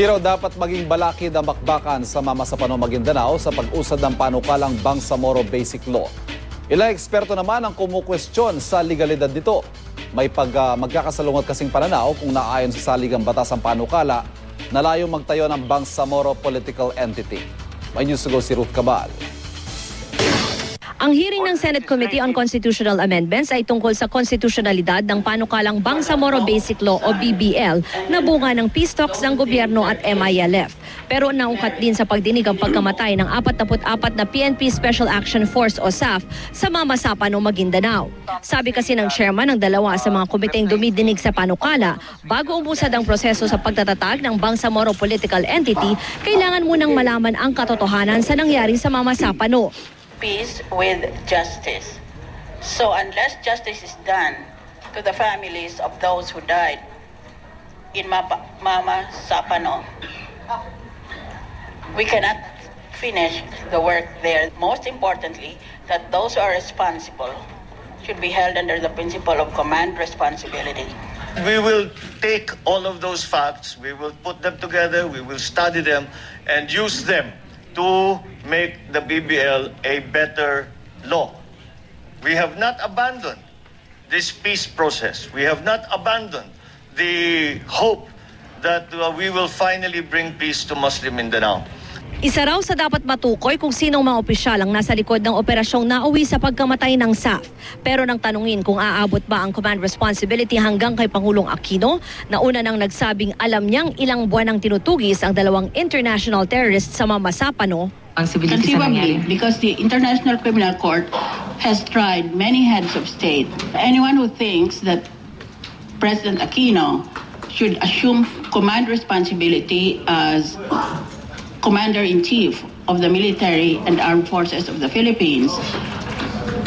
Di raw dapat maging balakid ang bakbakan sa Mama sa Pano Maguindanao sa pag-usad ng panukalang Bangsamoro Basic Law. Ilang eksperto naman ang kumukwestiyon sa legalidad nito. May pag ah, magkakasalungat kasing pananaw kung naayon sa saligang batas ang panukala na layo magtayo ng Bangsamoro Political Entity. May news to go si Ruth Cabal. Ang hearing ng Senate Committee on Constitutional Amendments ay tungkol sa konstitusyonalidad ng panukalang Bangsamoro Basic Law o BBL na bunga ng peace talks ng gobyerno at MILF. Pero naungkat din sa pagdinig ang pagkamatay ng 44 na PNP Special Action Force o SAF sa Mamasapan o Maguindanao. Sabi kasi ng chairman ng dalawa sa mga komiteng dumidinig sa panukala, bago umusad ang proseso sa pagtatatag ng Bangsamoro Political Entity, kailangan munang malaman ang katotohanan sa nangyari sa Mamasapano. Peace with justice. So unless justice is done to the families of those who died in Mapa, Mama Sapano, we cannot finish the work there. Most importantly, that those who are responsible should be held under the principle of command responsibility. We will take all of those facts, we will put them together, we will study them, and use them to make the BBL a better law. We have not abandoned this peace process. We have not abandoned the hope that uh, we will finally bring peace to Muslim Mindanao. Isa raw sa dapat matukoy kung sinong mga opisyal ang nasa likod ng operasyong nauwi sa pagkamatay ng SAF. Pero nang tanungin kung aabot ba ang command responsibility hanggang kay Pangulong Aquino, na una nang nagsabing alam niyang ilang buwan ang tinutugis ang dalawang international terrorists sa Mamasapano, Conceivably, because the International Criminal Court has tried many heads of state. Anyone who thinks that President Aquino should assume command responsibility as Commander-in-Chief of the military and armed forces of the Philippines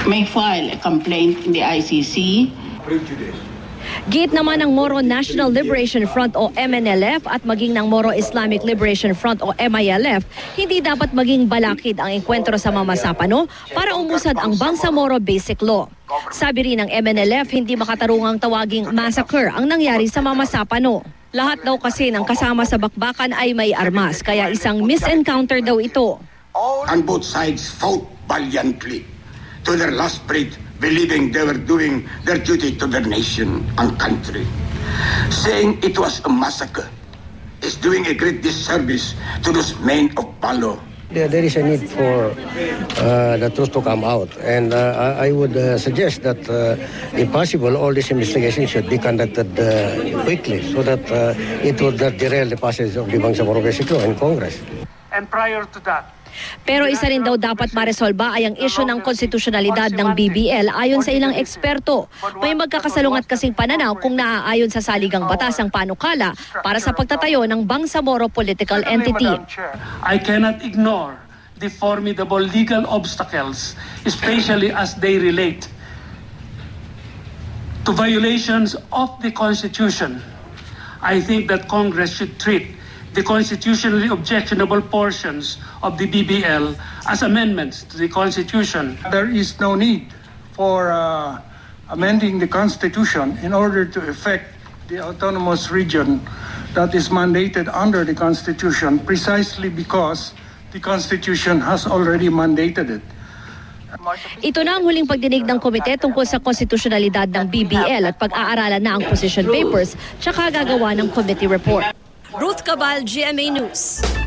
may file a complaint in the ICC Giit naman ng Moro National Liberation Front o MNLF at maging ng Moro Islamic Liberation Front o MILF, hindi dapat maging balakid ang enkwentro sa Mamasapano para umusad ang Bangsamoro Basic Law. Sabi rin ng MNLF, hindi makatarungang tawaging massacre ang nangyari sa Mamasapano. Lahat daw kasi ng kasama sa bakbakan ay may armas, kaya isang misencounter daw ito. and both sides fought valiantly to their last breath, believing they were doing their duty to their nation and country. Saying it was a massacre is doing a great disservice to those men of valor There, there is a need for uh, the truth to come out. And uh, I would uh, suggest that, uh, if possible, all these investigations should be conducted uh, quickly so that uh, it would not derail the passage of the Bangsamoro Law in Congress. And prior to that, Pero isa rin daw dapat maresolba ay ang isyu ng konstitusyonalidad ng BBL ayon sa ilang eksperto. May magkakasalungat kasing pananaw kung naaayon sa saligang batas ang panukala para sa pagtatayo ng Bangsamoro Political Entity. I cannot ignore the formidable legal obstacles, especially as they relate to violations of the Constitution. I think that Congress should treat the constitutionally objectionable portions of the BBL as amendments to the Constitution. There is no need for uh, amending the Constitution in order to effect the autonomous region that is mandated under the Constitution precisely because the Constitution has already mandated it. Ito na ang huling pagdinig ng komite tungkol sa konstitusyonalidad ng BBL at pag-aaralan na ang position papers tsaka gagawa ng committee report. Ruth Cabal, GMA News.